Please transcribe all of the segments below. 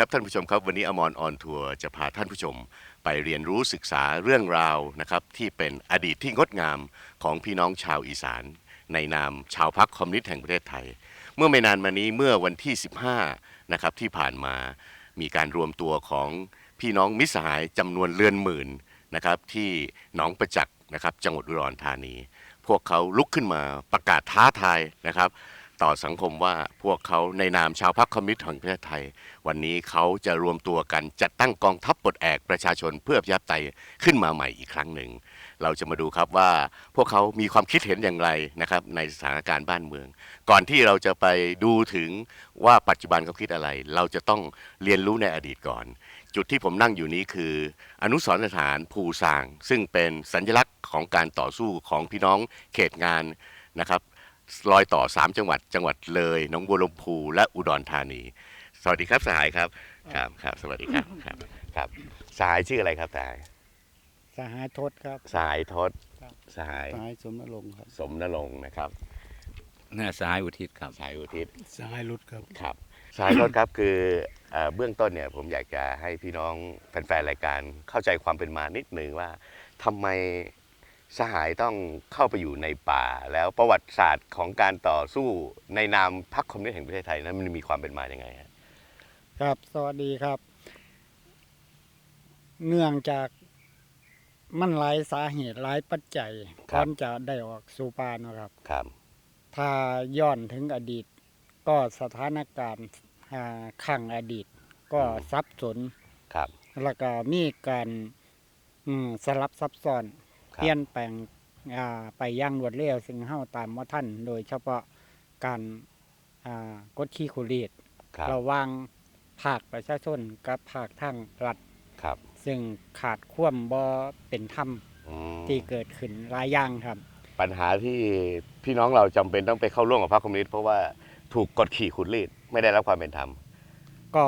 ครับท่านผู้ชมครับวันนี้อมรออนทัวร์จะพาท่านผู้ชมไปเรียนรู้ศึกษาเรื่องราวนะครับที่เป็นอดีตที่งดงามของพี่น้องชาวอีสาน ในนามชาวพักคอมมิวนิสต์แห่งประเทศไทย เมื่อไม่นานมานี้เมื่อวันที่ 15นะครับที่ผ่านมามีการรวมตัวของพี่น้องมิตรสหายจำนวนเรือนหมื่นนะครับที่หนองประจักษ์นะครับจังหวัดอุดรธานี พวกเขาลุกขึ้นมาประกาศท้าทายนะครับ ต่อสังคมว่าพวกเขาในนามชาวพรรคคอมมิวนิสต์แห่งประเทศไทย วันนี้เขาจะรวมตัวกันจัดตั้งกองทัพปลดแอกประชาชนเพื่อประชาไตยขึ้นมาใหม่อีกครั้งหนึ่ง เราจะมาดูครับว่าพวกเขามีความคิดเห็นอย่างไรนะครับในสถานการณ์บ้านเมือง ก่อนที่เราจะไปดูถึงว่าปัจจุบันเขาคิดอะไร เราจะต้องเรียนรู้ในอดีตก่อน จุดที่ผมนั่งอยู่นี้คือ อนุสรณ์สถานภูซาง ซึ่งเป็นสัญลักษณ์ของการต่อสู้ของพี่น้องเขตงานนะครับ รอยต่อ 3 จังหวัด จังหวัดเลยหนองบัวลำพูและอุดรธานี สวัสดีครับสหายครับครับครับสวัสดีครับครับครับสหายชื่ออะไรครับสหายสหายทศครับ สหายทศครับ สหายสหายสมนรงค์ครับสมนรงค์นะครับน่าสหายอุทิศครับสหายอุทิศสหายรุดครับครับสหายทศครับคือเอ่อเบื้องต้นเนี่ยผมอยากจะให้พี่น้องแฟนๆรายการเข้าใจความเป็นมานิดหนึ่งว่าทำไม สหายต้องเข้าไปอยู่ในป่า แล้วประวัติศาสตร์ของการต่อสู้ในนามพรรคคอมมิวนิสต์แห่งประเทศไทยนั้นมันมีความเป็นมาอย่างไงฮะครับ สวัสดีครับ เนื่องจากมันหลายสาเหตุหลายปัจจัยก่อนจะได้ออกสู่ป่าเนาะครับ ครับ ถ้าย้อนถึงอดีต ก็สถานการณ์อ่าข้างอดีต ก็สับสนครับ แล้วก็มีการอืมสลับซับซ้อนครับ เปลี่ยนแปลงอ่าไปอย่างรวดเร็วซึ่งเฮาตามว่าท่าน โดยเฉพาะการอ่ากดขี่ขุรีดครับระหว่างภาคประชาชนกับภาคทางรัฐครับ ซึ่งขาดความบ่เป็นธรรมอืมที่เกิดขึ้นหลายอย่างครับ ปัญหาที่พี่น้องเราจำเป็นต้องไปเข้าร่วมกับพรรคคอมมิวนิสต์เพราะว่าถูกกดขี่ขุดรีดไม่ได้รับความเป็นธรรมก็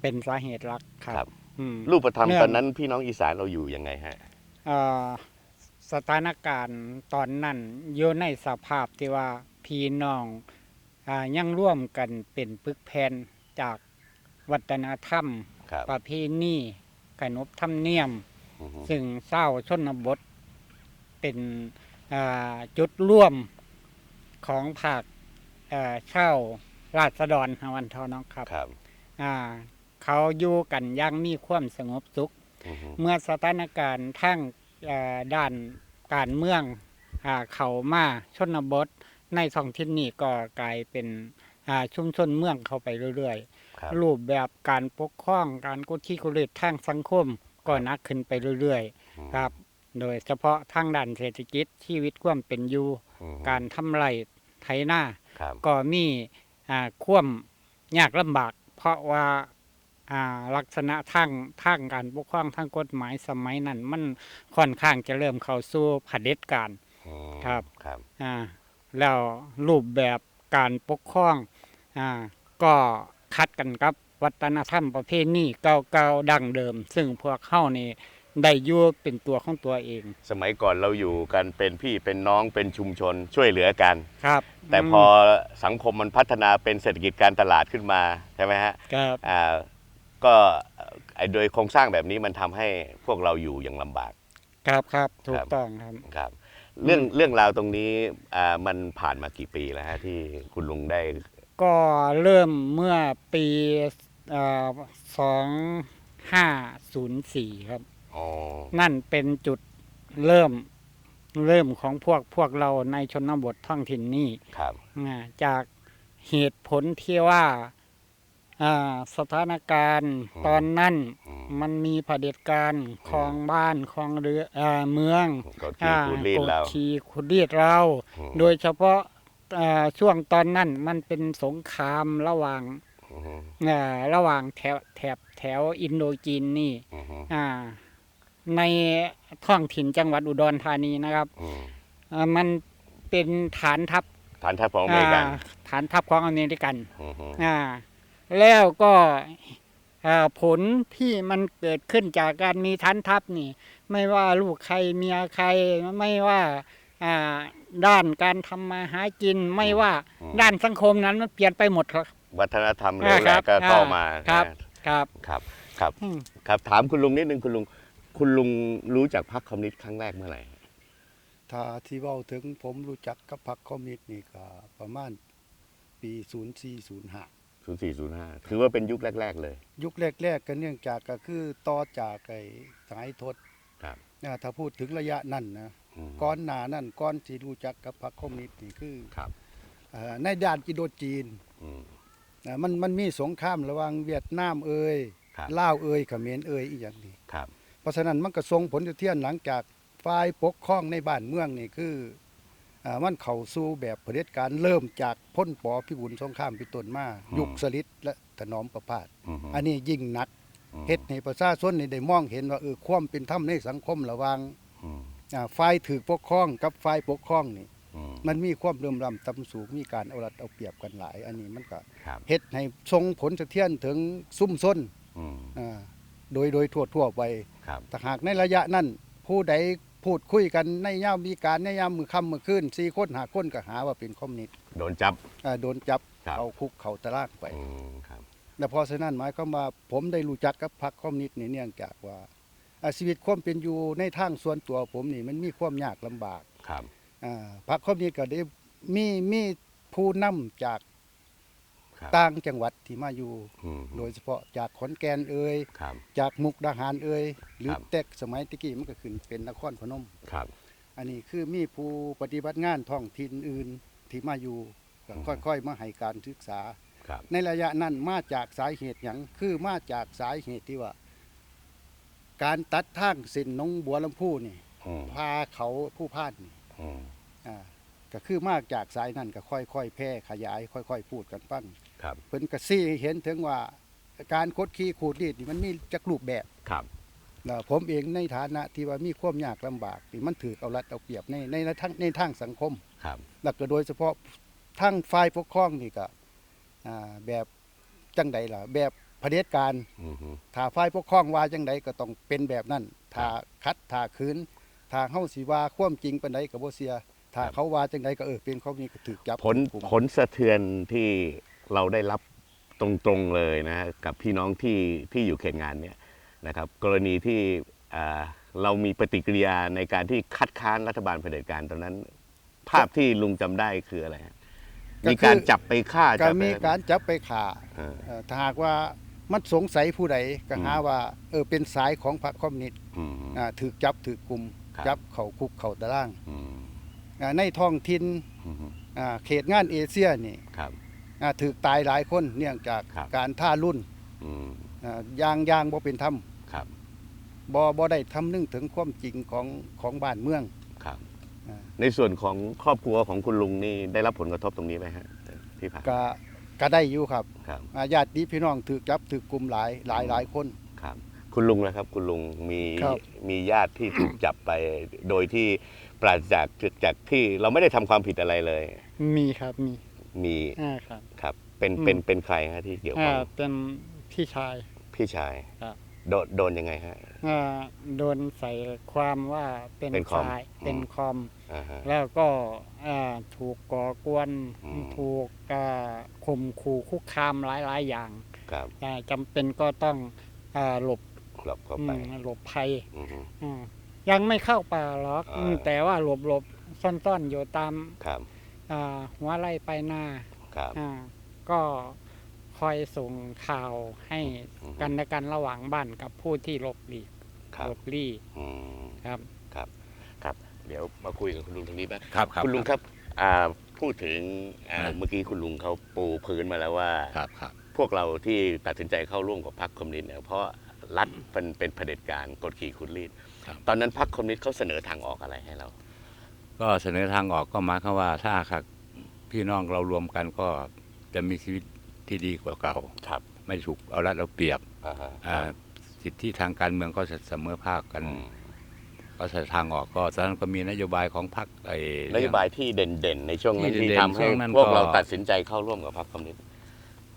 เป็นสาเหตุหลักครัครับบอืมรูปธรรมเนื่องตอนนั้นพี่น้องอีสานเราอยู่ยังไงฮะเอ่อ สถานการณ์ตอนนั้นอยู่ในสภาพที่ว่าพี่น้องอายังร่วมกันเป็นปึกแผ่นจากวัฒนธรรม ครับประเพณีขนบธรรมเนียม อือฮึซึ่งเศร้าชนบทเป็นอ่าจุดร่วมของภาคเอ่อเช่าราษฎรฮาวันทอเนาะครับครับอ่าเขาอยู่กันอยังมีความสงบสุข อือฮึเมื่อสถานการณ์ทั้งเอ่อ ด้านการเมืองอ่าเขามาชนบท ในท้องถิ่นนี้ก็กลายเป็นอ่าชุมชนเมืองเข้าไปเรื่อยครับๆรูปแบบการปกครองการกดขี่กุลิตทางสังคมก็หนักขึ้นไปเรื่อยอืมๆครับ โดยเฉพาะทางด้านเศรษฐกิจชีวิตความเป็นอยู่อือฮึการทำไรไถนาครับก็มีอ่าความยากลำบาก เพราะว่าอ่า ลักษณะทางทางการปกครองทางกฎหมายสมัยนั้น มันค่อนข้างจะเริ่มเข้าสู่เผด็จการอืมครับครับอ่าแล้วรูปแบบการปกครองอ่าก็คัดกันกับวัฒนธรรมประเพณีเก่าๆดั้งเดิม ซึ่งพวกเข้านี่ได้อยู่เป็นตัวของตัวเอง สมัยก่อนเราอยู่กันเป็นพี่เป็นน้องเป็นชุมชนช่วยเหลือกันครับ แต่พอสังคมมันพัฒนาเป็นเศรษฐกิจการตลาดขึ้นมาใช่ไหมฮะครับอ่า ก็ไอ้โดยโครงสร้างแบบนี้มันทำให้พวกเราอยู่อย่างลำบาก ครับครับถูครักบต้องครับ ครับ เรื่องเรื่องราวตรงนี้อ่ามันผ่านมากี่ปีแล้วฮะที่คุณลุงได้ก็เริ่มเมื่อปีสองห้าศูนย์สี่ครับ อ๋อนั่นเป็นจุดเริ่มเริ่มของพวกพวกเราในชนบทท้องถิ่นนี้ครับ อ่าจากเหตุผลที่ว่า อ่าสถานการณ์ตอนนั้นอืมมันมีเผด็จการคลองบ้านคลองเรืออาเมืองก็ที่คุณรีดเรากขี่ขุดรีดเราอืมโดยเฉพาะอ่าช่วงตอนนั้นมันเป็นสงครามระหว่างอือฮึอ่าระหว่างแถวแถบแถวอินโดจีนนี่อือฮึอ่าในท้องถิ่นจังหวัดอุดรธานีนะครับอืมอ่ามันเป็นฐานทัพฐานทัพของอเมริกันอ่าฐานทัพของอเมริกันอือฮึอ่า แล้วก็อ่าผลที่มันเกิดขึ้นจากการมีฐานทัพนี่ ไม่ว่าลูกใครเมียใครไม่ว่าอ่าด้านการทำมาหากินไม่ว่าด้านสังคมนั้นมันเปลี่ยนไปหมดครับ วัฒนธรรมอ่าเรื่องแรกก็ครับเข้ามาครับนะครับครับครับอืมครับถามคุณลุงนิดนึงคุณลุงคุณลุงรู้จักพรรคคอมมิวนิสต์ครั้งแรกเมื่อไหร่ถ้าที่เว้าถึงผมรู้จักกับพรรคคอมมิวนิสต์นี่ก็ประมาณปี 0405 ศูนย์สี่ศูนย์ห้าถือว่าเป็นยุคแรก ๆ เลย ยุคแรก ๆ ก็เนื่องจากก็คือต่อจากไอ้สายทศครับ นะถ้าพูดถึงระยะนั้นนะมก่อนหน้านั้นก่อนที่รู้จักกับพรรคคอมมิวนิสต์นี่คือครับ เอ่อในด้านอินโดจีนอืม นะมันมันมีสงครามระหว่างเวียดนามเอ่ยครับ ลาวเอ่ยเขมรเอ่ยอีกอย่างนี้ ครับ เพราะฉะนั้นมันก็ส่งผลกระเทือนหลังจากฝ่ายปกครองในบ้านเมืองนี่คืออ่า มันเข้าสู่แบบเผด็จการเริ่มจากพ้นปอพิบูลสงครามเป็นต้นมา ยุคสลิดและถนอมประพาสอืมอันนี้ยิ่งหนักอืมเฮ็ดให้ประชาชนนี่ได้มองเห็นว่าเออความเป็นธรรมในสังคมระหว่างอืมอ่าฝ่ายถือปกครองกับฝ่ายปกครองนี่อืมมันมีความเลื่อมล้ำต่ำสูงมีการเอารัดเอาเปรียบกันหลาย อันนี้มันก็ครับเฮ็ดให้ส่งผลสะเทือนถึงซุ่มซ้นอืมอ่าโดยโดยทั่วทั่วๆไปครับถ้าหากในระยะนั้นผู้ใด พูดคุยกันในยามมีการในยามมือค่ำมือคืนสี่คนหาคนก็หาว่าเป็นคอมมิวนิสต์โดนจับ อ่าโดนจับครับเอาคุกเขาตารางไป อืมครับและเพอฉะนั้นหมายความว่าผมได้รู้จักกับพรรคคอมมิวนิสต์นี่เนื่องจากว่าอ่าชีวิตความเป็นอยู่ในทางส่วนตัวผมนี่มันมีความยากลำบาก ครับ อ่าพรรคคอมมิวนิสต์ก็ได้มีมีผู้นำจากครับ ต่างจังหวัดที่มาอยู่ อืม โดยเฉพาะจากขอนแก่นเอ่ยครับ จากมุกดาหารเอ่ยหรือครับ แต่สมัยตะกี้มันก็ขึ้นเป็นนครพนม ครับ อันนี้คือมีผู้ปฏิบัติงานท้องถิ่นอื่นที่มาอยู่ก็อืมค่อยๆมาให้การศึกษา ครับ ในระยะนั้นมาจากสาเหตุหยังคือมาจากสาเหตุที่ว่า การตัดทางเส้นหนองบัวลำพูนี่อืมพาเขาผู้พานนี่อืมอ่าก็คือมากจากสายนั้นก็ค่อยๆแพร่ขยาย ค่อย ๆ พูดกันฟัง ครับเพิ่นก็ซี่ให้เห็นถึงว่าการคดขี้ขูดรีดนี่มันมีจักรูปแบบครับแล้วผมเองในฐานะที่ว่ามีความยากลำบากนี่มันถือเอารัดเอาเปรียบในในในทางในทางสังคมครับแล้วก็โดยเฉพาะทั้งฝ่ายปกครองนี่ก็อ่าแบบจังใดล่ะ แบบเผด็จการอืมฮึ ถ้าฝ่ายปกครองว่าจังใดก็ต้องเป็นแบบนั้นถ้าคัดถ้าคืนถ้าเฮาสิว่าความจริงปานใดก็บ่เสียถ้าเขาว่าจังใดก็เออเป็นเขามีก็ถูกจับผลกลุ่ม ผลสะเทือนที่ เราได้รับตรงๆเลยนะกับพี่น้องที่ที่อยู่เขตงานเนี่ยนะครับ กรณีที่อ่าเรามีปฏิกิริยาในการที่คัดค้านรัฐบาลเผด็จการตอนนั้น ภาพที่ลุงจำได้คืออะไรฮะมีการจับไปฆ่าก็จับไปมีการจับไปฆ่าอ่าเอ่อถ้าหากว่ามันสงสัยผู้ใดก็อืมหาว่าเออเป็นสายของพรรคคอมมิวนิสต์อืมอ่าถูกจับถูกกลุ่มครับจับเข้าคุกเข้าตารางอืมอ่าในท้องถิ่นอืมฮึอ่าเขตงานเอเชียนี่ ครับอ่าถูกตายหลายคนเนื่องจากครับ การท่ารุ่นอืมอ่ายางยางบ่เป็นธรรมครับบ่บ่ได้ทำนึงถึงความจริงของของบ้านเมือง ครับ อ่า ในส่วนของครอบครัวของคุณลุงนี่ได้รับผลกระทบตรงนี้ไหมฮะที่ผ่านก็ก็ได้อยู่ครับครับอ่าญาติพี่น้องถูกจับถูกกลุ่มหลายหลายหลายคน ครับ คุณลุงนะครับ คุณลุงมีครับ มีญาติที่ถูกจับไป โดยที่ปราศจากจากที่เราไม่ได้ทำความผิดอะไรเลย มีครับมี มีอ่าครับ ครับ เป็นอืมเป็นเป็นใครฮะที่เกี่ยวข้อ่าองเป็นพี่ชาย พี่ชายครับ โดนโดนยังไงฮะ อ่าโดนใส่ความว่าเป็นเป็นคอมชายอืม เป็นคอม อ่าฮะ แล้วก็อ่าถูกก่อกวนอืม ถูกอ่าข่มขู่คุกคามหลาย ๆ อย่างครับอ่าจำเป็นก็ต้องอ่าหลบหลบเข้าอืไปมหลบภัยอือฮึอืมยังไม่เข้าป่าหรอกอ่า อืมแต่ว่าหลบหลบๆซ่อน ๆ อยู่ตามครับอ่า หัวไร่ไปหน้าครับอ่าก็คอยส่งข่าวให้อือฮึกันและกันระหว่างบ้านกับผู้ที่หลบหลีกครับหลบลี่อืมครับครับครับ เดี๋ยวมาคุยกับคุณลุงทางนี้บ้างครับครับคุณลุงครับอ่าพูดถึงอ่าครับเมื่อกี้คุณลุงเขาปูพื้นมาแล้วว่าครับครับพวกเราที่ตัดสินใจเข้าร่วมกับพรรคคอมมิวนิสต์เนี่ยเพราะรัฐเป็นเป็นเผด็จการกดขี่คุณรีดครับตอนนั้นพรรคคอมมิวนิสต์เขาเสนอทางออกอะไรให้เรา ก็เสนอทางออกก็หมายความว่าถ้าหากพี่น้องเรารวมกันก็จะมีชีวิตที่ดีกว่าเก่าครับ ไม่ถูกเอารัดเอาเปรียบอ่าฮะอ่าสิทธิทางการเมืองก็จะเสมอภาคกัน อืมก็จะทางออกก็ตอนนั้นก็มีนโยบายของพรรคไอ้ นโยบายที่เด่นๆ ในช่วงนั้นที่ที่เด่นๆทำให้ช่วงนั้นพวกก็ เราตัดสินใจเข้าร่วมกับพรรคคอมมิวนิสต์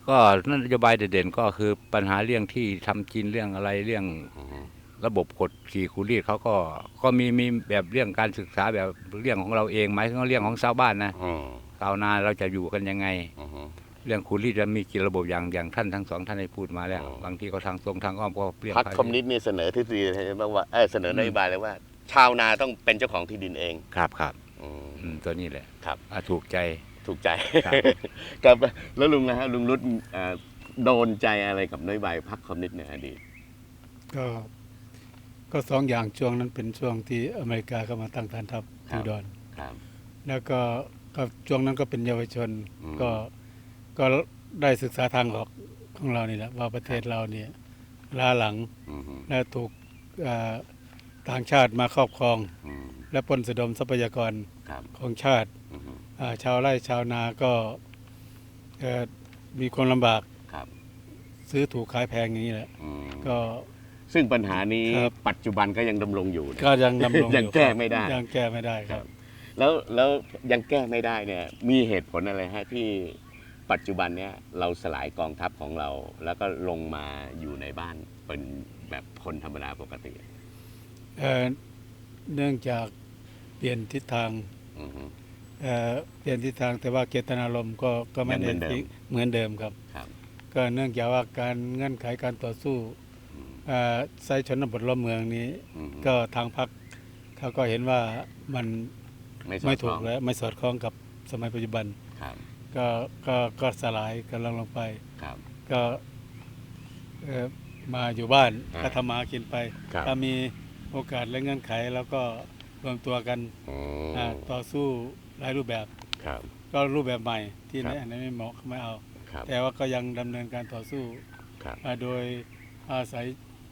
ก็นโยบายเด่นๆก็คือปัญหาเรื่องที่ทำกินเรื่องอะไรเรื่องอือฮึ ระบบกฎขี่คูรีดเขาก็ก็มีมีแบบเรื่องการศึกษาแบบเรื่องของเราเองหมายถึงว่าเรื่องของชาวบ้านนะอืมชาวนาเราจะอยู่กันยังไงอือฮึเรื่องขุดรีดจะมีกี่ระบบอย่างอย่างท่านทั้งสองท่านได้พูดมาแล้ว อ๋อ บางทีก็ทางตรงทางอ้อมก็เปลี่ยนพรรคคอมมิวนิสต์นี่เสนอทฤษฎีเลยบ้างว่าเออเสนอนโยบายเลยว่า ชาวนาต้องเป็นเจ้าของที่ดินเองครับครับอืม อืมตัวนี้แหละครับ อะถูกใจ ถูกใจ ครับ ครับแล้วลุงนะฮะลุงรุดเอ่อโดนใจอะไรกับนโยบายพรรคคอมมิวนิสต์ในอดีตก็ ก็สองอย่างช่วงนั้นเป็นช่วงที่อเมริกาเข้ามาตั้งฐานทัพครับที่อุดอนครับแล้วก็ก็ช่วงนั้นก็เป็นเยาวชนอืม ก็ก็ได้ศึกษาทางออกของเรานี่แหละว่าประเทศเราเนี่ยล้าหลังอืมฮึและถูกเอ่อต่างชาติมาครอบครอง อืมและปล้นสะดมทรัพยากรครับของชาติอืมฮึอ่าชาวไร่ชาวนาก็เอ่อมีความลำบากครับซื้อถูกขายแพงอย่างนี้แหละ อืมก็ ซึ่งปัญหานี้ครับ ปัจจุบันก็ยังดำรงอยู่นะ ก็ยังดำรงอยังแก้ไม่ได้ ยังแก้ไม่ได้ครับ แล้วแล้วยังแก้ไม่ได้เนี่ยมีเหตุผลอะไรฮะที่ปัจจุบันเนี่ยเราสลายกองทัพของเรา แล้วก็ลงมาอยู่ในบ้านเป็นแบบคนธรรมดาปกติเอ่อเนื่องจากเปลี่ยนทิศทางอือฮึ เอ่อเปลี่ยนทิศทางแต่ว่าเจตนารมณ์ก็ก็ไม่ยังเหมืได้อนเดิม ทิ้งเหมือนเดิมครับ ครับ ก็เนื่องจากว่าการเงื่อนไขการต่อสู้อืมเอ่อ ไซชนบทล้อมเมืองนี้ อือฮึก็ทางพรรคเขาก็เห็นว่ามันไม่สอไม่ดคถูล้กองและไม่สอดคล้องกับสมัยปัจจุบัน ครับก็ก็ก็สลายกันลงลงไป ครับ ก็เอ่อมาอยู่บ้านอ่าก็ทำมาหากินไป ครับ ถ้ามีโอกาสและเงื่อนไขแล้วก็รวมตัวกันอืมอ่าต่อสู้หลายรูปแบบ ครับ ก็รูปแบบใหม่ที่ครับ ในอันนี้ไม่เหมาะไม่เอา ครับแต่ว่าก็ยังดำเนินการต่อสู้ครับ อ่าโดยอาศัย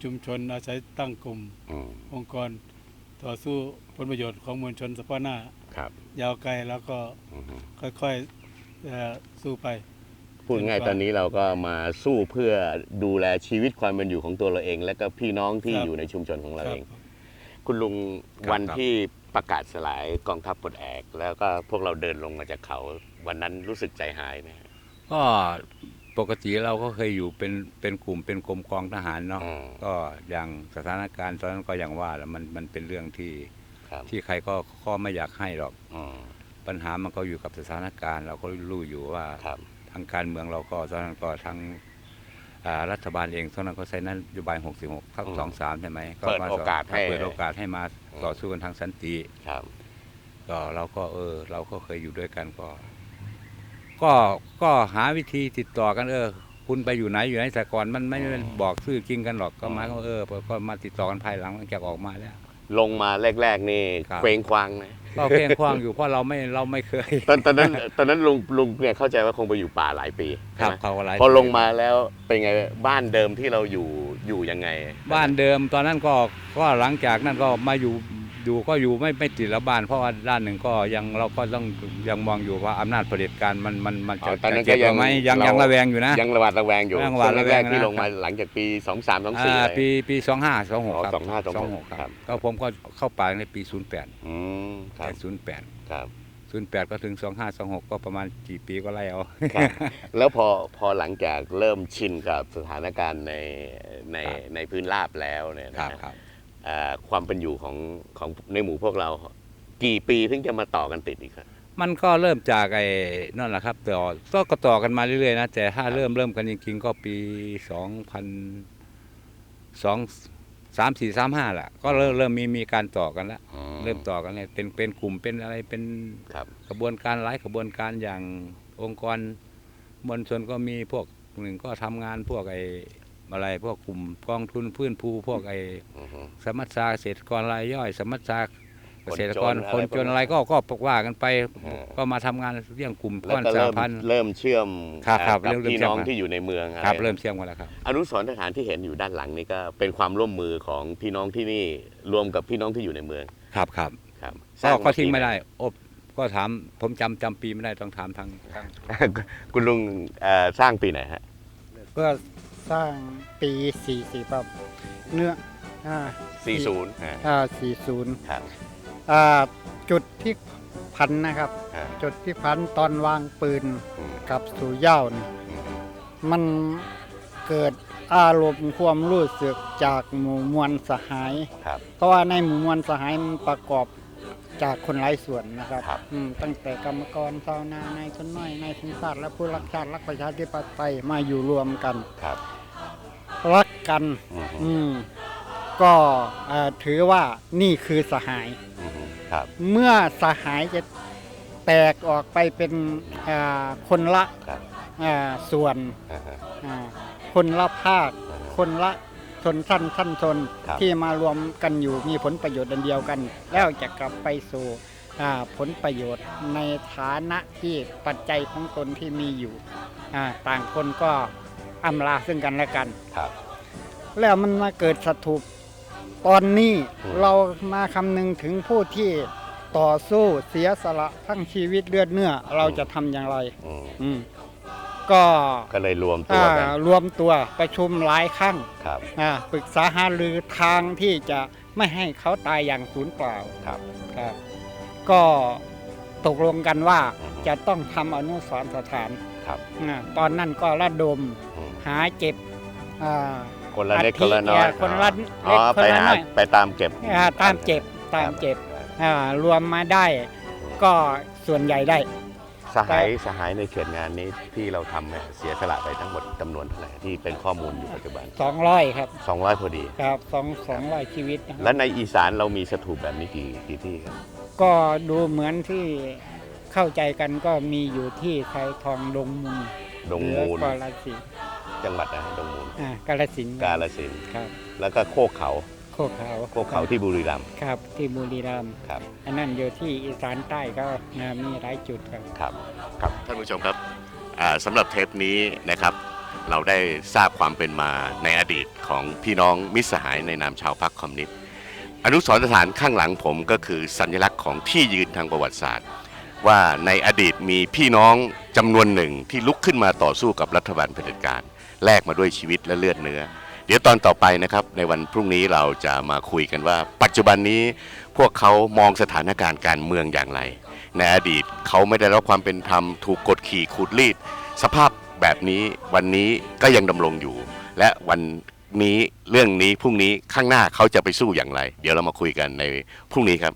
ชุมชนอาศัยตั้งกลุ่ม อืมองค์กรต่อสู้ผลประโยชน์ของมวลชนเฉพาะหน้า ครับยาวไกลแล้วก็อือฮึค่อยๆเอ่อสู้ไป พูดง่ายๆตอนนี้เราก็มาสู้เพื่อดูแลชีวิตความเป็นอยู่ของตัวเราเอง และก็พี่น้องที่ครับ อยู่ในชุมชนของเราครัเอบ ง คุณลุงครับวันครับ ที่ประกาศสลายกองทัพปลดแอกแล้วก็พวกเราเดินลงมาจากเขา วันนั้นรู้สึกใจหายไหมฮะก็ ปกติเราก็เคยอยู่เป็นเป็นกลุ่มเป็นกรมกองทหารเนาะอืม ก็อย่างสถานการณ์ตอนนั้นก็อย่างว่าแหล้วมันมันเป็นเรื่องที่ครับที่ใครก็ก็ไม่อยากให้หรอก อืมปัญหามันก็อยู่กับสถานการณ์ เราก็รู้อยู่ว่า ครับ ทางการเมืองเราก็ตอนนั้นก็ทางอ่ารัฐบาลเองตอนนั้นก็ใช้นโยบาย 66ทับอืมสองสามใช่ไหมเปิดโอกาสให้เปิดโอกาสให้มาต่อสู้กันทางสันติ ครับ ก็เราก็เออ เราก็เคยอยู่ด้วยกันก็ ก็ก็หาวิธีติดต่อกันเออ คุณไปอยู่ไหนอยู่ไหนแต่ก่อนมันไม่ได้บอกชื่อจริงกันหรอกก็หมายความว่าเออก็มาติดต่อกันภายหลังหลังจากออกมาแล้ว ลงมาแรก ๆ นี่ครับ เคว้งคว้างนะก็เพ่งคว้างอยู่เพราะเราไม่เราไม่เคยตอนตอนนั้นตอนนั้นลุงลุงเนี่ยเข้าใจว่าคงไปอยู่ป่าหลายปีครับใช่ไหมเขาอะไร พอลงมาแล้วเป็นไงบ้านเดิมที่เราอยู่อยู่ยังไง บ้านเดิมตอนนั้นก็ก็หลังจากนั้นก็มาอยู่ อยู่ก็อยู่ไม่ไม่ติดละบ้าน เพราะว่าด้านหนึ่งก็ยังเราก็ต้องยังมองอยู่ว่าอำนาจเผด็จการมันมันมันอ๋จะอตอนนั้นจะเจ็บก็ยังเราไหมยังเรายั ยังระแวงอยู่นะ ยังระหวาดระแวงอยู่ยังระหวาดระแวงช่กๆที่นะลงมาหลังจากปีสองสามสองสี่อ่าอะไรปีปีสองห้าสองหกอ๋อครับ25 26 26คครัรับ บ ก็ผมก็เข้าป่าในปีศูนย์แปดอืมครับศูนย์แปดครับ ศูนย์แปดก็ถึงสองห้าสองหกก็ประมาณกี่ปีก็ไล่เอา ครับแล้วพอพอหลังจากเริ่มชินกับสถานการณ์ในในครับในพื้นราบแล้วเนี่ยคนะรับฮะครับเอ่อ ความเป็นอยู่ของของในหมู่พวกเรา กี่ปีถึงจะมาต่อกันติดอีกครับ มันก็เริ่มจากไอ้นั่นแหละครับต่อก็ก็ต่อกันมาเรื่อยๆนะแต่ถ้าเริ่มเริ่มกันจริงๆก็ปีสองพันสองสามสี่สามห้าแหละก็เริ่มเริ่มมีมีการต่อกันแล้วเริ่มต่อกันเลยเป็นเป็นกลุ่มเป็นอะไรเป็นครับกระบวนการหลายกระบวนการอย่างองค์กรมวลชนก็มีพวกหนึ่งก็ทำงานพวกไอ้ อะไรพวกกลุ่มกองทุนพื้นภูพวกไอ้อือฮึ สมัชชาเกษตรกรรายย่อย สมัชชาเกษตรกรคคนนจจนนอะอะไรไรพวกก็ก็ว่ากันไปอืมก็มาทำงานเรื่องกลุ่มแล้วก้อนก็สาเริ่มพันธ์ เริ่มเชื่อมครับครับเอ่อกับเริ่มพี่เชื่อมน้องกันที่อยู่ในเมืองอะครับไรเริ่มเชื่อมกันแล้วครับ อนุสรณ์สถานที่เห็นอยู่ด้านหลังนี่ก็เป็นความร่วมมือของพี่น้องที่นี่รวมกับพี่น้องที่อยู่ในเมืองครับครับครับก็ก็าทิ้งไม่ปีหนได้อบก็ถามผมจำจำปีไม่ได้ต้องถามทางทาง คุณลุงเอ่อสร้างปีไหนฮะเพื่อ สร้างปี 40ครับเนื้ออ่า40อ่าอ่า40ครับอ่าจุดที่พันนะครับ อ่าจุดที่พันตอนวางปืนอืมกับสู่เหย้านี่อืมมันเกิดอารมณ์ความรู้สึกจากหมู่มวลสหาย ครับ เพราะว่าในหมู่มวลสหายมันประกอบจากคนหลายส่วนนะครับครับ อืมตั้งแต่กรรมกรชาวนานายทุนน้อยนายทุนชาติและผู้รักชาติรักประชาธิปไตยมาอยู่รวมกัน ครับ รักกันอืมอืมก็เอ่อถือว่านี่คือสหาย อืมครับ เมื่อสหายจะแตกออกไปเป็นอ่าคนละครับอ่าส่วนอ่าฮะ อ่าคนละภาค คนละชนชั้นชั้นชนครับ ที่มารวมกันอยู่มีผลประโยชน์อันเดียวกัน แล้วจะกลับไปสู่อ่าผลประโยชน์ในฐานะที่ปัจจัยของตนที่มีอยู่อ่าต่างคนก็ อำลาซึ่งกันและกัน ครับ แล้วมันมาเกิดศัตรูตอนนี้อืม เรามาคำนึงถึงผู้ที่ต่อสู้เสียสละทั้งชีวิตเลือดเนื้อเราจะทำอย่างไร อืมอืมก็ก็เลยรวมตัวกันอ่ารวมตัวประชุมหลายครั้งครับอ่าปรึกษาหารือทางที่จะไม่ให้เขาตายอย่างสูญเปล่า ครับ ครับก็ตกลงกันว่าอืมจะต้องทำอนุสรณ์สถานครับ อ่าตอนนั้นก็ระดมอืม หาเก็บอ่า คนละเล็กคนละน้อยอาทิคนละอ๋อเล็กคนไปละหาน้อยไปตามเก็บอ่าตามเจ็บตามเจ็บอ่ารวมมาได้ก็ส่วนใหญ่ได้ สหายสหายในเขตงานนี้ที่เราทำเนี่ยเสียสละไปทั้งหมดจำนวนเท่าไหร่ที่เป็นข้อมูลอยู่ปัจจุบัน 200 ครับ200 พอดี ครับสองสองร้อยชีวิตนะคและรับในอีสานเรามีสถูปแบบนี้กี่กี่ที่ครับก็ดูเหมือนที่เข้าใจกันก็มีอยู่ที่ไทยทองดงมูลดงมูลเหนือกาลสินธุ์ จังหวัดนะดงมูลอ่ากาลสินธุ์กาลสินธุ์ครับแล้วก็โคกเขาโคกเขาโคกเขาที่บุรีรัมย์ครับที่บุรีรัมย์ครับ อันนั้นอยู่ที่อีสานใต้ก็อ่ามีหลายจุดครับ ครับครับท่านผู้ชมครับอ่าสำหรับเทปนี้นะครับ เราได้ทราบความเป็นมาในอดีตของพี่น้องมิตรสหายในนามชาวพรรคคอมมิวนิสต์อนุสรณ์สถานข้างหลังผมก็คือสัญลักษณ์ของที่ยืนทางประวัติศาสตร์ ว่าในอดีตมีพี่น้องจำนวนหนึ่งที่ลุกขึ้นมาต่อสู้กับรัฐบาลเผด็จการ แลกมาด้วยชีวิตและเลือดเนื้อ เดี๋ยวตอนต่อไปนะครับ ในวันพรุ่งนี้เราจะมาคุยกันว่า ปัจจุบันนี้พวกเขามองสถานการณ์การเมืองอย่างไร ในอดีตเขาไม่ได้รับความเป็นธรรมถูกกดขี่ขูดรีด สภาพแบบนี้วันนี้ก็ยังดำรงอยู่ และวันนี้เรื่องนี้พรุ่งนี้ข้างหน้าเขาจะไปสู้อย่างไร เดี๋ยวเรามาคุยกันในพรุ่งนี้ครับ